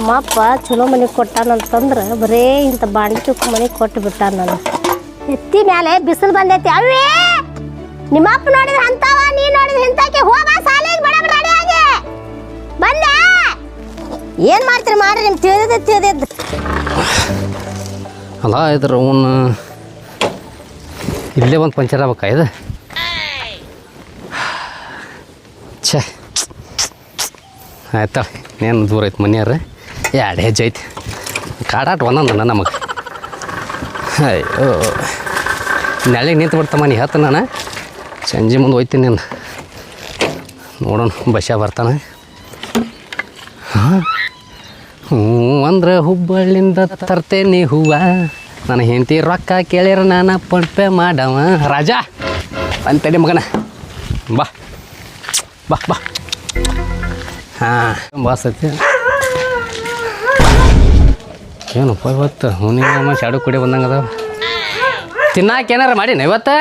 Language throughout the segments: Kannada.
ನಮ್ಮ ಅಪ್ಪ ಚಲೋ ಮನೆ ಕೊಟ್ಟಾನಂತಂದ್ರೆ ಬರೇ ಇಂಥ ಬಾಂಡಿ ಚುಕ್ಕ ಮನೆ ಕೊಟ್ಟು ಬಿಟ್ಟಾನ ನಾನು. ಎತ್ತಿ ಮೇಲೆ ಬಿಸಿಲು ಬಂದೈತಿ. ಅವೇ ನಿಮ್ಮ ಅಪ್ಪ ನೋಡಿದ್ರೆ ಅಂತಾವ ನೀ ನೋಡಿದ್ರೆ ಇಂಥಕ್ಕೆ ಹೋಗ ಸಾಲಿಗೆ ಬಡ ರೆಡಿ ಆಗಿ ಬಂದೆ. ಏನ್ ಮಾಡ್ತೀರಿ ಮಾಡ್ರಿ ನಿಮ್ ತಿಳಿದ ತಿಳಿದಿದ್ದು. ಅಲ್ಲ, ಇದ್ರ ಅವನ್ನ ಇಲ್ಲೇ ಒಂದು ಪಂಚರ್ ಆಗ್ಬೇಕಾ ಇದು? ಛೇ. ಆಯ್ತಾ ಏನು ದೂರ ಐತೆ ಮನೆಯವ್ರ? ಎರಡು ಹೆಜ್ಜೆ ಐತಿ ಕಾಡಾಟ ಒಂದೊಂದಣ್ಣ ನಮಗೆ. ಅಯ್ಯೋ ನೆಳಿಗೆ ನಿಂತು ಬಿಡ್ತಮ್ಮ ನೀ ಹೇಳ್ತ ನಾನು? ಸಂಜೆ ಮುಂದೆ ಹೋಯ್ತೀನಿ ನಾನು. ನೋಡೋಣ ಬಸ್ಸ ಬರ್ತಾನೆ. ಹ್ಞೂ ಅಂದ್ರೆ ಹುಬ್ಬಳ್ಳಿಂದ ತರ್ತೇನೆ ಹೂವ. ನನ್ನ ಹೆಂಡತಿ ರೊಕ್ಕ ಕೇಳಿರ ನಾನು ಪೇ ಮಾಡವ. ರಾಜ ಅಂತೇಳಿ ಮಗನ. ಬಾ. ಬಾ ಬಾ. ಹಾಂ, ಬಸ್ ಐತಿ. ಏನಪ್ಪ ಇವತ್ತು? ಹುಣ್ಣಿಮೆ ಶಾಡು ಕುಡಿ ಬಂದಂಗೆ ಅದಾವ. ತಿನ್ನಾಕ ಏನಾರ ಮಾಡೀನಿ ಇವತ್ತು?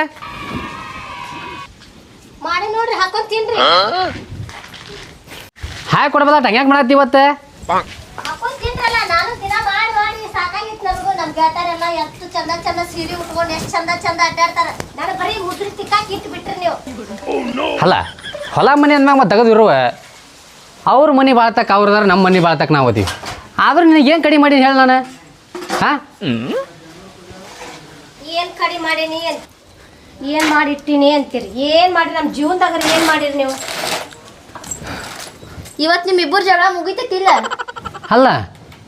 ಮಾಡಿ ನೋಡ್ರಿ ಹಾಕೊಂಡ್ ತಿನ್ರಿ. ಹಾಕಿ ಕೊಡ್ಬೋದ ಹಂಗ್ಯಾಕೆ ಮಾಡತ್ತಿ ಇವತ್ತು? ಹಾಕೊಂಡ್ ತಿನ್ರಲ್ಲ ನಾನು ದಿನ ಮಾಡಿ ಮಾಡಿ ಸಾಕಾಗಿತ್ತು ನನಗೂ. ನಮ್ ಗೆಳತಾರೆಲ್ಲ ಎಷ್ಟು ಚಂದ ಚಂದ ಸೀರೆ ಉಟ್ಕೊಂಡು ಎಷ್ಟು ಚಂದ ಚಂದ ಅಡ್ಡಾಡ್ತಾರ. ನಾನು ಬರೀ ಮುದ್ರಿ ತಿಕ್ಕಾಕಿ ಇಟ್ಟು ಬಿಟ್ರಿ ನೀವು. ಅಲ್ಲ ಹೊಲ ಮನೆ ಅಂದ್ಮ್ಯಾಗ ಮತ್ತೆ ತೆಗೆದಿರುವ. ಅವ್ರ ಮನೆ ಬಾಳ್ತಕ್ಕ ಅವ್ರದಾರ ನಮ್ಮ ಮನೆ ಬಾಳ್ತಕ್ಕ ನಾವು ಓದ್ತೀವಿ ಆದ್ರೆ ನಿನಗೆ ಏನು ಕಡಿಮೆ ಮಾಡಿ ಹೇಳ ನಾನು? ಹಾಂ? ಏನ್ ಕಡಿಮೆ ಮಾಡೀನಿ ಏನು ಏನ್ ಮಾಡಿಟ್ಟಿನಿ ಅಂತೀರಿ? ಏನ್ ಮಾಡಿ ನಮ್ಮ ಜೀವನದಾಗ ಏನ್ ಮಾಡಿರಿ ನೀವು? ಇವತ್ ನಿಮ್ ಇಬ್ಬರು ಜಗಳ ಮುಗಿತೈತಿಲ್ಲ? ಅಲ್ಲ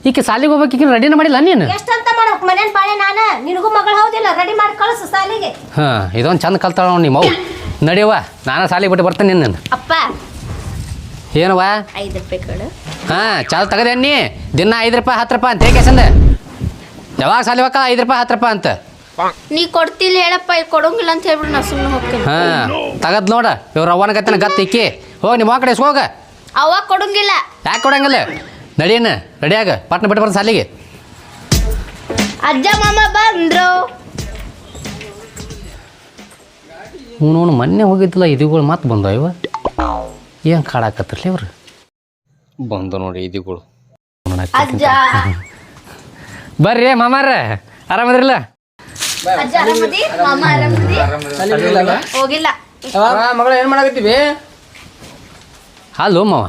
ಈಕೆ ಸಾಲಿಗೆ ಹೋಗ್ಬೇಕು ಈಗ ರೆಡಿನ ಮಾಡಿಲ್ಲ ನೀನು? ಎಷ್ಟಂತ ಮಾಡ್ಬೇಕು? ಮನೇನ್ ಬಾಳೆ ನಾನ? ನಿನಗೂ ಮಗಳು ಹೌದಿಲ್ಲ ರೆಡಿ ಮಾಡಿ ಕಳಿಸು ಸಾಲಿಗೆ. ಹಾಂ ಇದೊಂದು ಚಂದ ಕಲ್ತಾಳ ನೋಡಿ ನಿಮ್ಮ ಅವು ನಡೆಯವ್ವ ನಾನು ಸಾಲಿಗೆ ಬಿಟ್ಟು ಬರ್ತೇನೆ ನಿನ್ನ ಅಪ್ಪ. ಏನವ್ವ? ಐದು ರೂಪಾಯಿ ಕೊಡು. ಹಾಂ ಚಾಲ್ ತಗದೇನಿ ದಿನ ಐದು ರೂಪಾಯಿ ಹತ್ತು ರೂಪಾಯಿ ಅಂತ. ಹೇಗೆ ಸಂದೆ? ಯಾವಾಗ ಸಾಲಿ ಬೇಕಾ ಐದು ರೂಪಾಯಿ ಹತ್ತು ರೂಪಾಯಿ ಅಂತ. ನೀ ಕೊಡ್ತಿಲ್ಲ ಹೇಳಪ್ಪ ಇಲ್ಲಿ ಕೊಡೋಂಗಿಲ್ಲ ಅಂತ ಹೇಳ್ಬಿಡು ನಾ ಸುಮ್ಮನೆ ಹೋಗ್ತೀನಿ. ಹಾಂ ತಗದ್ ನೋಡ. ಇವ್ರ ಅವ್ವನ ಗತ್ತನ ಗತ್ತ ಇಕ್ಕಿ. ಹೋಗಿ ನಿಮ್ಮ ಕಡೆ ಹೋಗ? ಅವಾಗ ಕೊಡೋಂಗಿಲ್ಲ. ಯಾಕೆ ಕೊಡಂಗಿಲ್ಲ? ನಡಿಯನ್ನ ರೆಡಿಯಾಗ ಪಟ್ನ ಬಿಟ್ಟು ಬರೋ ಸಾಲಿಗೆ. ಅಜ್ಜ ಮಾಮ ಬಂದ್ರು. ಅವನು ಮೊನ್ನೆ ಹೋಗಿದ್ದಿಲ್ಲ ಇದುಗಳು ಮತ್ತೆ ಬಂದವ ಇವ? ಏನು ಕಾಡಾಕತ್ತಿರಲಿ ಇವ್ರು? ಬಂದು ನೋಡಿ ಇದಿಗಳು. ಅಜ್ಜ. ಬರ್ರಿ ಮಾಮಾರ ಆರಾಮದ್ರಲ್ಲ ಮಗಳ ಏನ್ ಮಾಡಕತ್ತೀವಿ? ಹಲೋ ಮಾವ.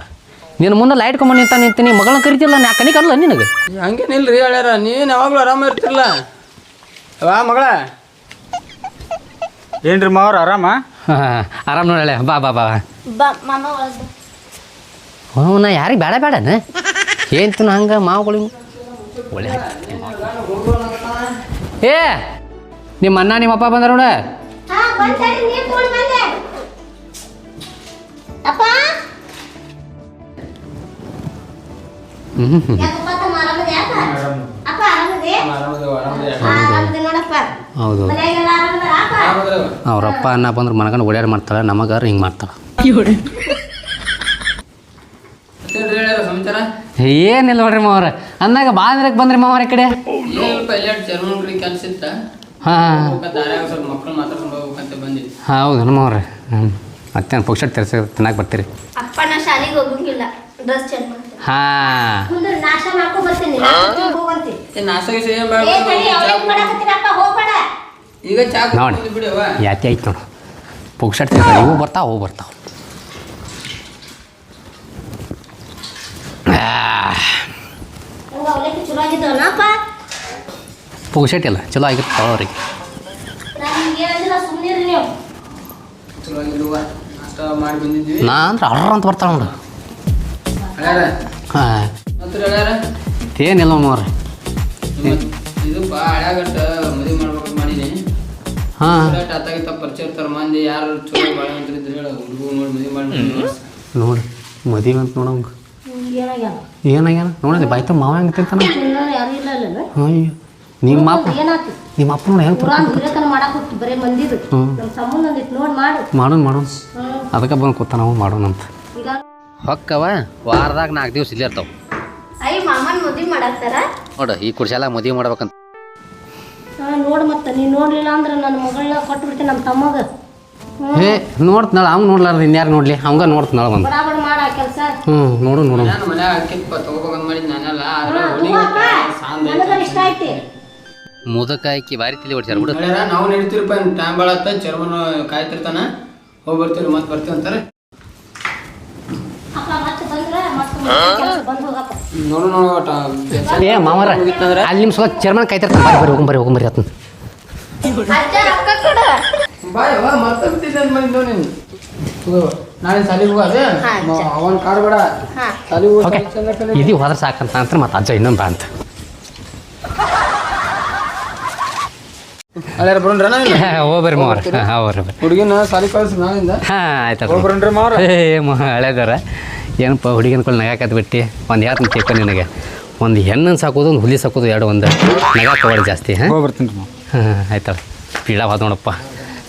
ನೀನು ಮುಂದೆ ಲೈಟ್ ಕೊಂಬ ನಿಂತ ನಿಂತೀನಿ ಮಗಳನ್ನ ಕರಿತಿಲ್ಲ ನಾ ಕಣಿ ಕರಲ್ಲ ನಿನಗೆ? ಹಂಗೇನಿಲ್ರಿ ಹೇಳ್ಯಾರ ನೀನ್ ಯಾವಾಗ್ಲೂ ಆರಾಮ ಇರ್ತಿರಲ್ಲ ವಾ ಮಗಳ. ಏನ್ರಿ ಮಾವ್ರ ಆರಾಮ? ಹಾಂ ಆರಾಮ ನೋಡಳೆ ಬಾ ಬಾ ಬಾ. ಬಾ ಮಾಮ ಹ್ಞೂ ನಾ ಯಾರಿಗೆ ಬೇಡ ಬೇಡನ ಏನ್ತಿನ ಹಂಗೆ ಮಾವುಗಳು ಒಳ್ಳೆ ಏ ನಿಮ್ಮ ಅಣ್ಣ ನಿಮ್ಮ ಅಪ್ಪ ಬಂದ್ರ ನೋಡ? ಹೌದು ಅವ್ರಪ್ಪ ಅನ್ನ ಬಂದ್ರೆ ಮನಗಂಡು ಓಡ್ಯಾರ ಮಾಡ್ತಾಳೆ ನಮಗಾರ ಹಿಂಗೆ ಮಾಡ್ತಾಳೆ. ಸಮಾಚಾರ? ಏನಿಲ್ಲ ನೋಡ್ರಿ ಮಾವ್ರ. ಅಂದಾಗ ಬಾಂದ್ರೆ ಬಂದ್ರಿ ಮಾವ್ರ ಈ ಕಡೆ. ಕೆಲ್ಸ ಇತ್ತ? ಹಾಂ. ಹೋಗ್ಬೇಕಂತ ದಾರ್ಯಾಗ ಸ್ವಲ್ಪ ಮಕ್ಕಳು ಮಾತಾಡ್ಕೊಂಡು ಹೋಗ್ಬೇಕಂತ ಬಂದಿ ಹೌದು ನಮ್ಮವ್ರೆ ಹ್ಞೂ ಮತ್ತೇನು ಪುಕ್ಷಟ್ ತೆರ್ಸ ತಿನ್ನಕ್ಕೆ ಬರ್ತೀರಿ? ಅಪ್ಪ ನಾ ಶಾಲಿಗೆ ಹೋಗಂಗಿಲ್ಲ ಡ್ರೆಸ್ ಚೇಂಜ್ ಮಾಡ್ತೀನಿ ಹಾಂ. ಮುಂದೆ ನಾಷ್ಟ ಮಾಡ್ಕೊಂಡ್ ಬರ್ತೀನಿ. ಹೋಗಂತಿ. ನಾಷ್ಟ ಗೀಷ್ಟ ಏನ್ ಏ ತಡಿ ಬೇಡ ಅವ್ರೇನ್ ಮಾಡಕತ್ತೀರಪ್ಪ? ಹೋಗ್ಬೇಡ ಈಗ ಚಾ ನೋಡಿ. ಆಯ್ತು ನೋಡು. ಪುಕ್ಷಟ್ ತಿರ್ಸ ಇವು ಬರ್ತಾವ ಅವು ಬರ್ತಾವ ಹಂಗ ಅವಲಕ್ಕಿ ಚಲೋ ಆಗಿದ್ದವನಪ್ಪ ಪುಕ್ಷಟ್ ಇಲ್ಲ ಚಲೋ ಆಗಿರ್ತಾವ ಅವ್ರಿಗೆ ನಾನು ನಿಮ್ಗೆ ಏನಂದಿಲ್ಲ ಸುಮ್ಮನಿರಿ ನೀವು ಚಲೋ ಆಗಿಲ್ವ ಚಲೋ ಮಾಡಿ ಬಂದಿದ್ವಿ ನಾ ಅಂದ್ರೆ ಅರ್ರ ಅಂತ ಬರ್ತಾವ ನೋಡು. ಹಾಂ. ಏನಿಲ್ಲ ಮಾವ್ರೆ ಹಾಂ. ನೋಡಿ ಮದುವೆ ಅಂತ ನೋಡಂಗ ಏನಾಗ್ಯಾನ? ನೋಡಿದ್ರಿ ಬಾಯ್ತ ಮಾವ ಹೆಂಗೆ ತಿಂತಾನ? ಯಾರು ಇಲ್ಲ ಅಲ್ಲ ಅಯ್ಯೋ ನಿಮ್ಮ ಅಪ್ಪ ನಿಮ್ಮ ಅಪ್ಪ ನೋಡಿ ಹೆಂಗೆ ಮಾಡೋಣ ಮಾಡೋಣ ಅದಕ್ಕೆ ಬಂದು ಕೂತ ನಾವು ಮಾಡೋಣ ಅಂತ. ಹೊಕ್ಕವ ವಾರದಾಗ ನಾಲ್ಕು ದಿವಸ ಇಲ್ಲೇ ಇರ್ತಾವ. ನೋಡು ಈ ಕುರ್ಸೆಲ್ಲ ಮದುವೆ ಮಾಡ್ಬೇಕಂತ. ನೋಡ್ ಮತ್ತ ನೀ ನೋಡ್ಲಿಲ್ಲ ಅಂದ್ರೆ ನನ್ನ ಮಗಳನ್ನ ಕೊಟ್ಟು ಬಿಡ್ತೀನಿ ನಮ್ಮ ತಮ್ಮಗ. ಏ ನೋಡ್ತನಾಳ ಅವ್ನು ನೋಡ್ಲಾರ್ದು ಇನ್ಯಾರು ನೋಡ್ಲಿ? ಅವಂಗ ನೋಡ್ತನಾಳ ಒಂದು ಬರಾಬರ್ ಮಾಡ ಕೆಲಸ. ಹ್ಞೂ ನೋಡು ನೋಡು. ನಾನು ಮನ್ಯಾಗ ಹಾಕಿಪ್ಪ ತಗೋಬೇಕಂತ ಮಾಡಿದ್ ನಾನೆಲ್ಲ ಆದ್ರೆ ಹುಡುಗಿ ಸಾಂದ್ ನನಗರ ಇಷ್ಟ ಐತಿ. ಮುದಕಾಯ್ಕಿ ಬಾರಿ ತಿಳಿ ಹೊಡ್ಸ್ಯಾರ ಬಿಡು. ನಾವು ನಡೀತಿರಪ್ಪ ಟೈಮ್ ಬಾಳ ಚರ್ಮನ ಕಾಯ್ತಿರ್ತಾನ. ಹೋಗಿ ಬರ್ತೀವಿ ಮತ್ತೆ ಬರ್ತೀವಿ ಅಂತಾರೆ. ಅಪ್ಪ ಮತ್ತೆ ಬಂದ್ರ ಮತ್ತೆ ಬಂದು ಹೋಗಪ್ಪ. ನೋಡು ನೋಡು ಒಟ್ಟ ಏ ಮಾಮರ ಅಲ್ಲಿ ನಿಮ್ಮ ಸಲ ಚರ್ಮನ್ ಕಾಯ್ತಿರ್ತಾನೆ. ಬರ್ರಿ ಬರ್ರಿ ಹೋಗಂಬರ್ರಿ ಹೋಗಂಬರ್ರಿ ಆತನ ನೀನು ಸಾಲಿಗೆ ಹೋಗೋದೆ ಅವನ್ ಕಾರ್ ಬೇಡ. ಸಾಲಿಗೆ ಹೋಗಿ ಇದು ಹೋದ್ರೆ ಸಾಕಂತ ಅಂತ ಮತ್ತೆ ಅಜ್ಜ ಇನ್ನೊಂದು ಬಾ ಅಂತ. ಅಲ್ಲಾರ ಬರೋಣ್ರಣ ಇಲ್ಲ ಹೋಗ್ಬರ್ರಿ ಮಾವರ. ಹಾಂ ಹೋಗ್ರಿ ಬರ್ರಿ ಹುಡುಗಿನ ಸಾಲಿಗೆ ಕಳ್ಸಿ ನಾಳಿಂದ ಹಾಂ ಆಯ್ತು ಹೋಗಿ ಮಾವ್ರ. ಏ ಮ ಹಳೆದಾರ ಏನಪ್ಪ ಹುಡುಗಿನ ಕೊಲ್ ನಗಾಕತ್ ಬಿಟ್ಟು ಒಂದು ಹೇಳ್ತೀನಿ ಕೇಳ್ಕೊ ನಿನಗೆ. ಒಂದು ಹೆಣ್ಣನ್ನು ಸಾಕೋದು ಒಂದು ಹುಲಿ ಸಾಕೋದು ಎರಡು ಒಂದು ನಗಾಕ ಜಾಸ್ತಿ ಹಾಂ? ಹೋಗಿ ಬರ್ತೀನಿ ರೀ ಹಾಂ ಆಯ್ತಲ್ಲ ಪೀಡ ಹೋದ ನೋಡಪ್ಪ.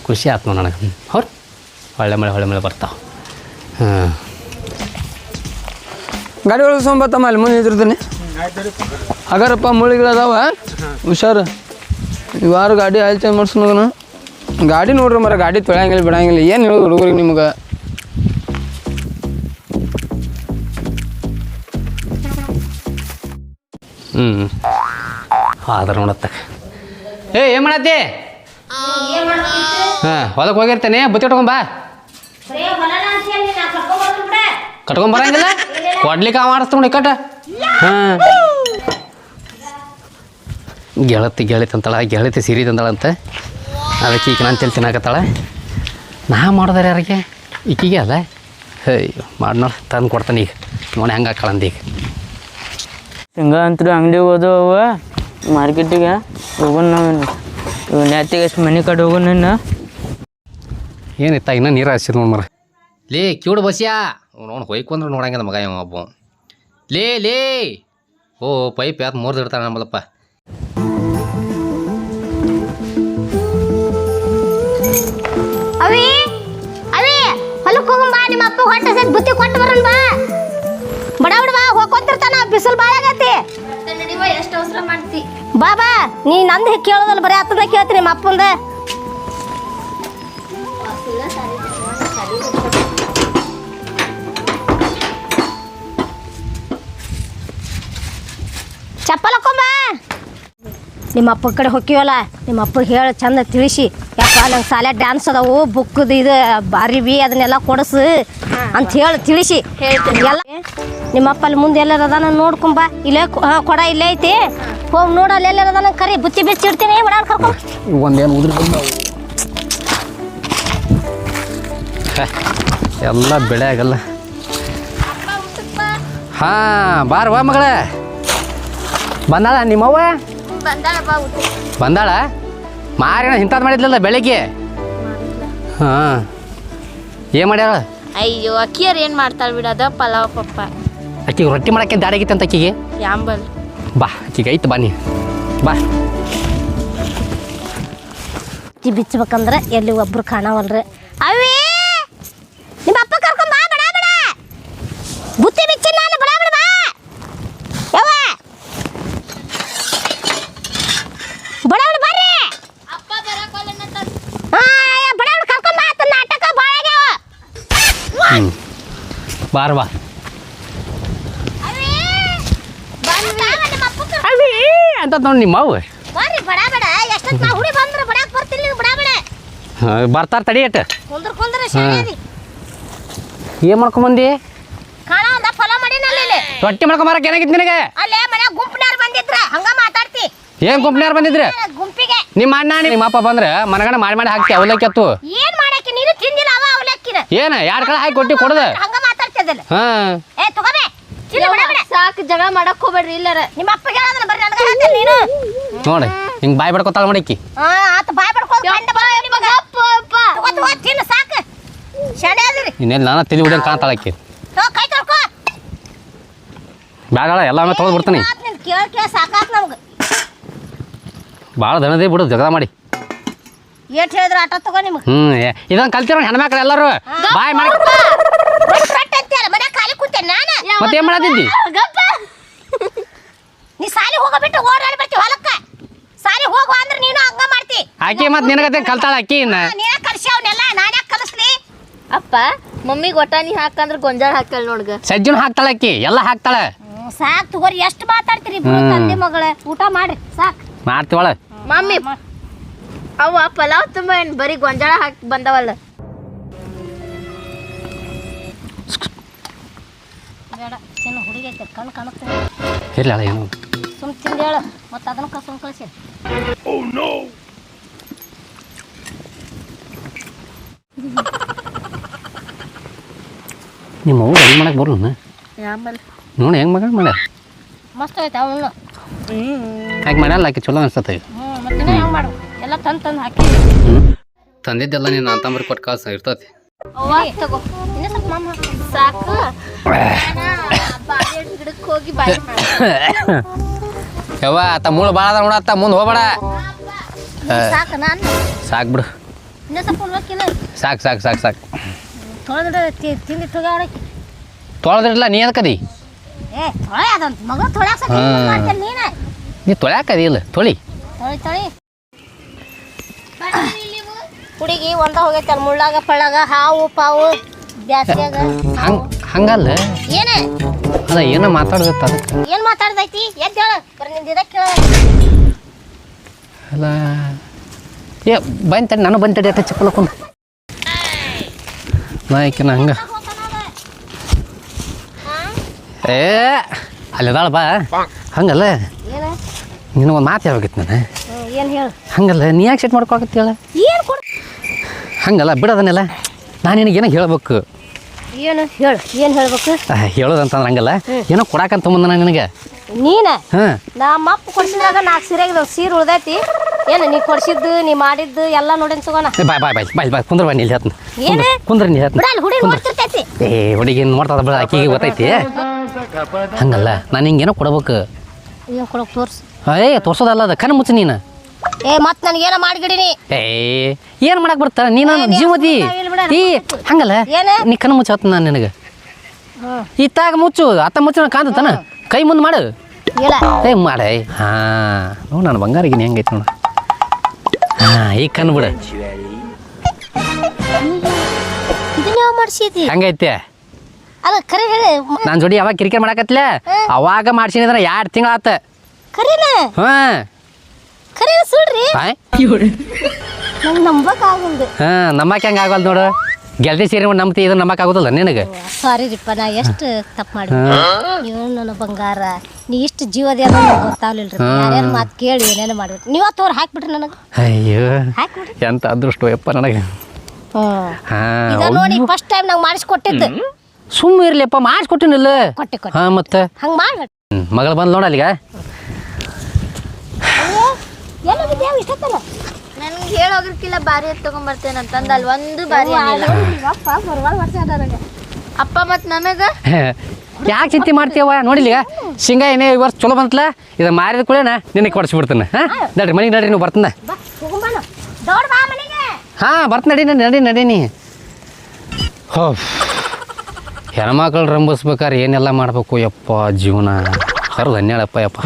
ಖುಷಿ ಆಯ್ತು ನೋಡಿ ನನಗೆ. ಅವ್ರು ಹೊಳ್ಳೆ ಮಳೆ ಹೊಳ್ಳೆ ಮಳೆ ಬರ್ತಾವೆ ಹಾಂ. ಗಾಡಿ ಒಳಗೆ ಸೊಂಬತ್ತಮ್ಮ ಅಲ್ಲಿ ಮುಂದೆ ನಿಂತಿರ್ತೀನಿ. ಅಗರಪ್ಪ ಮುಳಿಗಳದಾವ ಹುಷಾರು. ಇವಾರು ವಾರ ಗಾಡಿ ಆಯಿಲ್ ಚೇಂಜ್ ಮಾಡ್ಸೋಣ ಗಾಡಿ ನೋಡ್ರಿ ಮರ ಗಾಡಿ ತೊಳೆಯಂಗಿಲ್ಲ ಬಿಡಂಗಿಲ್ಲ. ಏನು ಹೇಳೋದು ಹುಡುಗರಿಗೆ ನಿಮ್ಗೆ? ಹ್ಞೂ ಆದ್ರೆ ನೋಡತ್ತ ಏ ಏನು ಮಾಡತ್ತಿ? ಹಾಂ ಹೊಲಕ್ಕೆ ಹೋಗಿರ್ತೇನೆ. ಬುತ್ತಿ ಕಟ್ಕೊಂಬಾ ಕಟ್ಕೊಂಡ್ ಬರಂಗಿಲ್ಲ? ಕೊಡ್ಲಿಕ್ಕೆ ಮಾಡಿಸ್ತು ನೋಡಿ ಕಟ್ಟ. ಹಾಂ. ಗೆಳತಿ ಗೆಳತಿ ಅಂತಾಳ ಗೆಳತಿ ಸೀರೆ ತಂದಾಳಂತೆ ಅದಕ್ಕೆ ಈಗ ನಾನು ತಿಳಿ ತಿನ್ನಾಕತ್ತಾಳ. ನಾ ಮಾಡಿದಾರೆ ಯಾರಿಗೆ? ಈಕಿಗೆ ಅಲ್ಲ ಅಯ್ಯೋ ಮಾಡಿ ನೋಡಿ ತಂದು ಕೊಡ್ತಾನೆ ಈಗ. ನೋಡಿ ಹೆಂಗೆ ಹಾಕಳಂದ ಈಗ. ಹಿಂಗ ಅಂತ ಅಂಗಡಿಗೆ ಹೋದವ. ಮಾರ್ಕೆಟಿಗೆ ಹೋಗೋಣ ನಾವೇನು ಇವ್ ನ್ಯಾತಿಗೆ ಎಷ್ಟು ಮನೆ ಕಡೆ ಹೋಗು ನನ್ನ ಏನಿತ್ತ ಇನ್ನೂ ನೀರು ಹಸಿದ್ ನೋಡಿ ಮರ ಲೇ ಕ್ಯೂಡ್ ಬಸ್ಯಾ? ನೋಡು ಹೊಯ್ಕೊಂಡ್ರೆ ನೋಡಂಗಿಲ್ಲ ಮಗ ಇವ ಒಬ್ಬ. ಲೇ ಲೇ! ಓ ಪೈಪ್ ಯಾತ್ ಮೂರ್ದು ಇಡ್ತಾನೆ ನಮ್ಮಲ್ಲಪ್ಪ ಅವಿ ಅವಿ ಹೊಲಕ್ಕೆ ಹೋಗಂ ಬಾ ನಿಮ್ಮ ಅಪ್ಪ ಹೊಟ್ಟೆ ಸತ್ ಬುತ್ತಿ ಕೊಟ್ಟು ಬರೋಣ ಬಾ. ಬಡ ಬಡ ಬಾ ಹೋಗ್ಕೊಂತಿರ್ತಾನ ಬಿಸಿಲು ಭಾಳ ಮತ್ತೆ ನಡಿವ ಮಾಡ್ತಿ. ಬಾ ಬಾ. ನೀ ನಂದು ಕೇಳೋದಲ್ಲ ಬರೀ ಆತದ ಕೇಳ್ತೀನಿ ನಿಮ್ಮ ಅಪ್ಪಂದ. ಚಪ್ಪಲ್ ಹಾಕೊಂಬ ನಿಮ್ಮ ಅಪ್ಪ ಕಡೆ ಹೊಕ್ಕಿವಲ್ಲ ನಿಮ್ಮ ಅಪ್ಪ ಹೇಳಿ ಚಂದ ತಿಳಿಸಿ. ಯಪ್ಪ ನಂಗೆ ಶಾಲೆ ಡ್ಯಾನ್ಸ್ ಅದಾವು ಬುಕ್ಕದ ಇದು ಅರಿವಿ ಅದನ್ನೆಲ್ಲ ಕೊಡಸು ಅಂತ ಹೇಳಿ ತಿಳಿಸಿ. ಹೇಳ್ತೀನಿ. ಎಲ್ಲ ನಿಮ್ಮ ಅಪ್ಪ ಅಲ್ಲಿ ಮುಂದೆ ಎಲ್ಲರ ಅದಾನ ನೋಡ್ಕೊಂಬ ಇಲ್ಲೇ ಕೊಡ ಇಲ್ಲೇ ಐತಿ. ಹೋಗಿ ನೋಡ ಅಲ್ಲಿ ಎಲ್ಲರ ಅದಾನ ಕರಿ. ಬುತ್ತಿ ಬಿಚ್ಚಿ ಇಡ್ತೀನಿ ಒಡಾಡ್ ಕರ್ಕೊಂಡು ಒಂದೇನು ಉದುರು ಎಲ್ಲ ಬೆಳೆ ಆಗಲ್ಲ. ಹಾ ಬಾರ್ವಾ ಮಗಳ. ಬಂದಾಳ ನಿಮ್ಮವ್ವ? ಬಂದಾಳ? ಬಾ ಊಟ ಬಂದಾಳ ಮಾರಿನ ಇಂಥದ್ದು ಮಾಡಿದ್ಲಲ್ಲ ಬೆಳಿಗ್ಗೆ? ಹಾಂ. ಏನು ಮಾಡ್ಯಾಳ? ಅಯ್ಯೋ ಅಕ್ಕಿಯರ್ ಏನ್ ಮಾಡ್ತಾಳ ಬಿಡದ ಪಲಾವ್ ಪಪ್ಪ ಆಕಿಗೆ ರೊಟ್ಟಿ ಮಾಡಕ್ಕೆ ದಾಡಿಗಿತ್ತು ಅಂತ ಆಕಿಗೆ ಯಾಂಬಲ್. ಬಾ ಆಕಿಗೆ ಐತೆ ಬಾ ನೀ. ಬಾ. ಅಕ್ಕಿ ಬಿಚ್ಚಬೇಕಂದ್ರೆ ಎಲ್ಲಿ ಒಬ್ರು ಕಾಣವಲ್ರಿ. ಅವೇ! ನಿಮ್ಮ ಅಪ್ಪ ಕರ್ಕೊಂಡ್ ಬಾ ಬಡ ಬಡ. ಬುತ್ತಿ ಬಿಚ್ಚಿ ನಾನು ಬಡ ಬಡ ಬಾ. ಯವ್ವ! ಬಡ ಬಡ ಬರ್ರಿ. ಅಪ್ಪ ಹಾ ಬಡ ಬಡ ಕರ್ಕೊಂಡ್ ಬಾ ನಾಟಕ ಭಾಳ ಆಗ್ಯಾವ ಹ್ಞೂ ಬಾ ಅವೇ ಅಂತ ನೋಡಿ ನಿಮ್ಮ ಅವ್ವ. ಬರ್ರಿ ಬಡ ಬಡ. ಎಷ್ಟೊತ್ತು ನಾ ಹುಡಿ ಬಂದ್ರೆ ಬಡಾಕ್ ಬರ್ತಿಲ್ಲ ನೀವು ಬಡ ಬಡ. ಹಾಂ ಬರ್ತಾರೆ ತಡಿ ಅಟ್ಟ. ಕುಂದ್ರ ಕುಂದ್ರ ಶಾಣೆದಿ ಏನು ಮಾಡ್ಕೊಂಬಂದಿ ಕಾಣ ಒಂದ ಫಲ ಮಾಡಿನಲ್ಲ ಇಲ್ಲಿ. ರೊಟ್ಟಿ ಮಾಡ್ಕೊಂಬರಕ್ಕೆ ಏನಾಗಿತ್ತು ನಿನಗೆ? ಅಲ್ಲೇ ಮನ್ಯಾಗ ಗುಂಪಿನಾರ್ ಬಂದಿದ್ರ ಹಂಗ ಮಾತಾಡ್ತಿ. ಏನು ಬಂದಿದ್ರೆ? ಗುಂಪಿಗೆ. ನಿಮ್ಮ ಅಣ್ಣ ನಿಮ್ಮ ಅಪ್ಪ ಬಂದ್ರೆ ಮನಗಣ ಮಾಡಿ ಮಾಡಿ ಹಾಕ್ತಿ ಅವಲಕ್ಕಿ ಅತ್ತು. ಏನ್ ಮಾಡಕ್ಕೆ? ನೀನು ತಿಂದಿಲ್ಲ ಅವ ಅವಲಕ್ಕಿನ. ಏನು ಎರಡು ಕಡೆ ಹಾಕಿ ಕೊಟ್ಟಿ ಕೊಡದ? ಹಂಗ ಮಾತಾಡ್ತಿದ್ದಲ್ಲ. ಹಾಂ. ಏ ತಗೋಬೇ. ಚಿಲ್ಲ ಬಡ ಬಡ. ಸಾಕು ಜಗಳ ಮಾಡಕ್ ಹೋಗ್ಬೇಡ್ರಿ ಇಲ್ಲರ. ನಿಮ್ಮ ಅಪ್ಪ ಹೇಳ್ತೀನಿ ನೀನು ನೋಡಿ ಹಿಂಗ್ ಬಾಯ್ ಬಡ್ಕೊತಾಳ ಮಾಡಿಕ್ಕಿ ಹಾ ಆತ ಬಾಯ್ ನಿಮಗ ತಿನ್ನು ಸಾಕು. ಶಾಣೆ ಅದ್ರಿ ಇನ್ನೆಲ್ಲಿ ನಾನು ತಿಳಿ ಹುಡಿಯಂಗೆ ಕಾಣ್ತಾಳಕ್ಕಿ ತಗೋ ಕೈ ತೊಳ್ಕೊ. ಬ್ಯಾಡ ಎಲ್ಲ ತೊಳೆದು ಬಿಡ್ತೀನಿ. ನಿನ್ ಕೇಳ್ ಕೇಳ ಸಾಕಾತ್ ನಮ್ಗೆ. ಭಾಳ ದನದೇ ಬಿಡು ಜಗಳ ಮಾಡಿ. ಏಟ್ ಹೇಳಿದ್ರ ಆಟ ತಗೋ ನಿಮ್ಗೆ. ಇದನ್ನು ಕಲ್ತಿರೋ ಹೆಣ್ಮಕ್ಳು ಎಲ್ಲರೂ. ಬಾಯ್ ಮಾಡಿ. ರೊಟ್ಟಿ ರೊಟ್ಟಿ ಅಂತೀಯಲ್ಲ ಮನ್ಯಾಗ ಖಾಲಿ ನಾನು? ಮತ್ತೆ ಏನು ಮಾಡತ್ತಿದ್ದಿ ಗಪ್ಪ ನೀ ಸಾಲಿ ಹೋಗಬಿಟ್ಟು ಓಡಾಡಿ ಬರ್ತಿ ಹೊಲಕ್ಕ ಸಾಲಿ ಹೋಗು ಅಂದ್ರೆ ನೀನು ಹಂಗ ಮಾಡ್ತಿ ಆಕಿ ಮತ್ತೆ ನಿನಗತ್ತೆ ಕಲ್ತಾಳ ಅಕ್ಕಿ ಇನ್ನ? ನೀನ ಕಲ್ಸಿ ಅವನ್ನೆಲ್ಲ ನಾನೇ ಕಲಿಸ್ತೀನಿ ಅಪ್ಪ ಮಮ್ಮಿಗೆ ಒಟಾನಿ ಹಾಕಂದ್ರ ಗೊಂಜಾಳ ಹಾಕಲ್ ನೋಡ್ಗ. ಸಜ್ಜನ್ ಹಾಕ್ತಾಳ ಆಕಿ ಎಲ್ಲ ಹಾಕ್ತಾಳ? ಸಾಕ್ ತಗೋರಿ ಎಷ್ಟು ಮಾತಾಡ್ತೀರಿ ಇಬ್ರು ತಂದೆ ಮಗಳ? ಊಟ ಮಾಡ್ರಿ ಸಾಕ್. ಮಾಡ್ತೀವಳ ಮಮ್ಮಿ ಅವ ಪಲಾವ್ ತುಂಬ ಏನ್ ಬರೀ ಗೊಂಜಾಳ ಹಾಕಿ ಬಂದವಲ್ಲ. ಬೇಡ ಚಿನ್ನ ಹುಡುಗಿ ಐತೆ ಕಾಣುತ್ತೆ. ಇರ್ಲಿ ಅಳ ಏನು? ಸುಮ್ ತಿಂದೇಳ ಹೇಳು ಮತ್ತೆ ಅದನ್ನ ಕಸ ಕಳಿಸಿ. ನಿಮ್ಮ ಅವ್ವ ಹೆಂಗೆ ಮಾಡಕ್ಕೆ ಬರಲ್ಲ ಆಮೇಲೆ. ನೋಡಿ ಹೆಂಗೆ ಮಗ ಮಾಡ ಮಸ್ತ್ ಐತೆ ಅವನು. ಯಾಕೆ ಮಾಡಲ್ಲ ಆಕಿ ಚಲೋ ಅನ್ಸತ್ತೆ ಹ್ಞೂ ಮತ್ತೆ ಹೆಂಗೆ ಮಾಡು? ಎಲ್ಲ ತಂದು ತಂದು ಹಾಕಿ. ತಂದಿದ್ದೆಲ್ಲ ನೀನು ಅಂತಂಬ್ರಿ ಕೊಟ್ಟು ಕಾಸು ಇರ್ತತಿ. ಅವ್ವ ತಗೋ. ಇನ್ನೂ ಸ್ವಲ್ಪ ಮಾಮ ಹಾಕು. ಸಾಕು. ಬಾಳೆ ಗಿಡಕ್ಕೆ ಹೋಗಿ ಬಾಯಿ ಯವ್ವ ಆತ ಮುಳು ಭಾಳ ಅದ ನೋಡತ್ತ ಮುಂದೆ ಹೋಗ್ಬೇಡ. ಸಾಕು ನಾನು. ಸಾಕು ಬಿಡು. ಇನ್ನೂ ಸ್ವಲ್ಪ ಸಾಕು ಸಾಕು ಸಾಕು ಸಾಕು. ತೊಳೆದ್ರೆ ತಿಂದಿಟ್ಟು ಹೋಗ್ಯಾಳಕ್ಕೆ ತೊಳೆದಿರಲ್ಲ ನೀ ಅದಕ್ಕದಿ ಏ ತೊಳೆ ಅದಂತ ಮಗ ತೊಳ್ಯಾಕ. ಮಾಡ್ತೇನೆ ನೀನು? ನೀ ತೊಳ್ಯಾಕದಿ ಇಲ್ಲ ತೊಳಿ. ತೊಳಿ ತೊಳಿ. ಹುಡುಗಿ ಒಂದ ಹೋಗೈತೆ ಅಲ್ಲಿ ಮುಳ್ಳಾಗ ಪಳ್ಳಾಗ ಹಾವು ಪಾವು ಬ್ಯಾಸ್ಗ್ಯಾಗ. ಹಂಗೆ ಹಂಗಲ್ಲ. ಏನೇ? ಅಲ್ಲ ಏನೋ ಮಾತಾಡ್ದತ್ತ ಅದಕ್ಕೆ. ಏನ್ ಮಾತಾಡ್ದೈತಿ? ಎದ್ದು ಹೇಳು. ಬರೀ ನಿಂದ ಕೇಳ. ಅಲ್ಲ ಏ ಬಂತಡಿ ನಾನು ಬಂತಡಿ ಅತ್ತ ಚಪ್ಪಲ ಕುಂದು ನಾಯ್ಕಿನ ಹಂಗೆ ಏ ಅಲ್ಲಿದಾಳ ಬಾ ಹಂಗಲ್ಲ ಏನ ನಿನಗೊಂದು ಮಾತು ಹೇಳ್ಬೇಕಿತ್ತು ನಾನು ಏನ್ ಹೇಳು ಹಂಗಲ್ಲ ನೀ ಯಾಕೆ ಸೆಟ್ ಮಾಡ್ಕೊಳಕತ್ತಿ ಹೇಳ ಏನ್ ಕೊಡ್ ಹಂಗಲ್ಲ ಬಿಡೋದನ್ನೆಲ್ಲ ನಾನು ನಿನಗೆ ಏನೋ ಹೇಳ್ಬೇಕು ಏನು ಹೇಳು ಏನ್ ಹೇಳ್ಬೇಕು ಆ, ಹೇಳೋದಂತಂದ್ರೆ ಹಂಗಲ್ಲ ಏನೋ ಕೊಡಾಕಂತ ಬಂದ ನಾನು ನಿನಗೆ ನೀನ? ಹಾಂ. ನಮ್ಮ ಅಪ್ಪ ಕೊಡ್ಸಿದಾಗ ನಾಲ್ಕು ಸೀರೆ ಸೀರೆ ಉಳ್ದೈತಿ. ಏನು ನೀ ಕೊಡ್ಸಿದ್ದು ನೀ ಮಾಡಿದ್ದು ಎಲ್ಲ ನೋಡಿ ತಗೋಣ. ಬಾಯ್ ಬಾಯ್ ಬಾಯ್ ಬಾಯ್ ಬಾಯ್ ಕುಂದ್ರ ಬಾ ಇಲ್ಲಿ ಹೇಳ್ತೀನಿ ಏನು? ಕುಂದ್ರ ನೀ ಅಲ್ಲಿ ಹುಡುಗಿ ನೋಡ್ತಿರ್ತೈತಿ. ಏ ಹುಡುಗಿ ನೋಡ್ತದ ಬಿಡ ಆಕಿಗೆ ಗೊತ್ತೈತಿ. ಹಂಗಲ್ಲ ನಾನು ಹಿಂಗೇನೋ ಕೊಡ್ಬೇಕು. ಏನು ಕೊಡಕ್ ತೋರ್ಸು. ಏ ತೋರ್ಸೋದಲ್ಲ ಅದ ಕಣ್ಣು ಮುಚ್ಚು ನೀನು. ಏ ಮತ್ ನನಗೆ ಏನೋ ಮಾಡ್ಗಿಡಿನಿ ಏ ಏನು ಮಾಡಕ್ ಬರ್ತ? ನೀನು ಜೀವದಿ. ಈ ಹಂಗಲ್ಲ ಏನೇ? ನೀ ಕಣ್ಣು ಮುಚ್ಚ ನಾನು ನಿನಗೆ. ಇತ್ತಾಗ ಮುಚ್ಚು ಅತ್ತ ಮುಚ್ಚು ಕಾಂತತನ. ಕೈ ಮುಂದೆ ಮಾಡು. ಇಲ್ಲ ಏ ಮಾಡೆ ಹಾ. ನೋಡು ನಾನು ಬಂಗಾರಿಗೆ ನೀ ಹೆಂಗೈತೆ ನೋಡು. ಹಾಂ ಈಗ ಕಣ್ಣು ಬಿಡು. ಇದನ್ನ ಯಾವ ಮಾಡ್ಸಿದಿ. ಹಂಗೈತೆ? ಅಲ್ಲ ಕರೆ ಹೇಳಿ. ನಾನು ಜೋಡಿ ಯಾವಾಗ ಕಿರಿಕಿರಿ ಮಾಡಕತ್ಲ? ಅವಾಗ ಮಾಡ್ಸಿನಿದ್ರೆ ಎರಡು ತಿಂಗಳಾತ ಕರೀನ. ಹಾಂ. ಕರೆ ಸುಳ್ರಿ. ಹಾಂ ನಂಬಕ್ ಆಗಲ್ದು. ಹಾಂ ನಮ್ಮಕ್ಕೆ ಹೆಂಗೆ ಆಗಲ್ಲ ನೋಡು. ಗೆಲ್ತಿ ಸೀರೆ ನಮ್ತಿ ನಂಬ್ತಿ ಇದು ನಂಬಕ್ಕಾಗೋದಿಲ್ಲ ಆಗೋದಿಲ್ಲ ನಿನಗೆ? ಸಾರಿ ರೀಪ್ಪ ನಾ ಎಷ್ಟು ತಪ್ಪು ಮಾಡಿ ನೀವು ನನ್ನ ಬಂಗಾರ ನೀ ಇಷ್ಟು ಜೀವದ ಗೊತ್ತಾಗ್ಲಿಲ್ಲ ಯಾರ್ಯಾರ ಮಾತು ಕೇಳಿ ಏನೇನು ಮಾಡ್ಬಿಟ್ಟು ನೀವು ತೋರ್ ಹಾಕ್ಬಿಟ್ರಿ ನನಗೆ. ಅಯ್ಯೋ ಎಂತ ಅದೃಷ್ಟ ಯಪ್ಪ ನನಗೆ. ನೋಡಿ ಫಸ್ಟ್ ಟೈಮ್ ನಂಗೆ ಮಾಡಿಸ್ಕೊಟ್ಟಿದ್ದು. ಸುಮ್ಮ ಇರ್ಲಿಪ್ಪ ಮಾಡಿಸ್ಕೊಟ್ಟಿನಿಲ್ಲ. ಕೊಟ್ಟೆ ಕೊಟ್ಟೆ. ಹಾಂ ಮತ್ತೆ? ಹಂಗೆ ಮಾಡಿ ಮಗಳು ಬಂದು ನೋಡ ಅಲ್ಲಿಗ ಎಲ್ಲ ಇಷ್ಟತ್ತಲ್ಲ? ಹೇಳೋಗಿರ್ಕಿಲ್ಲ ಬಾರಿ ಎತ್ ತಗೊಂಬರ್ತೇನೆ ಅಂತಂದ ಅಲ್ಲಿ ಒಂದು ಬಾರಿ ಅಪ್ಪ ಮತ್ ನನಗ? ಯಾಕೆ ಚಿಂತೆ ಮಾಡ್ತೀವ ನೋಡಿಲಿಗ ಶೇಂಗಾ ಏನೇ ಈ ವರ್ಷ ಚಲೋ ಬಂತಲ್ಲ ಇದು ಮಾರಿದ ಕೂಡ ನಿನಗೆ ಕೊಡಿಸ್ಬಿಡ್ತಾನೆ. ಹಾಂ? ನಡ್ರಿ ಮನೆಗೆ ನಡ್ರಿ ನೀವು ಬರ್ತಾನೆ. ಬಾ ಹೋಗುಂಬಾನ ದೊಡ್ಡ ಬಾ ಮನೆಗೆ. ಹಾಂ ಬರ್ತ ನಡಿ ನಡಿ ನಡಿ ನಡೀನಿ ಹೋ ಹೆಣ್ಮಕ್ಳು ರಂಭಿಸ್ಬೇಕಾರೆ ಏನೆಲ್ಲ ಮಾಡಬೇಕು ಯಪ್ಪ ಜೀವನ? ಹರಿದು ಹನ್ನೆರಡಪ್ಪ ಯಪ್ಪ.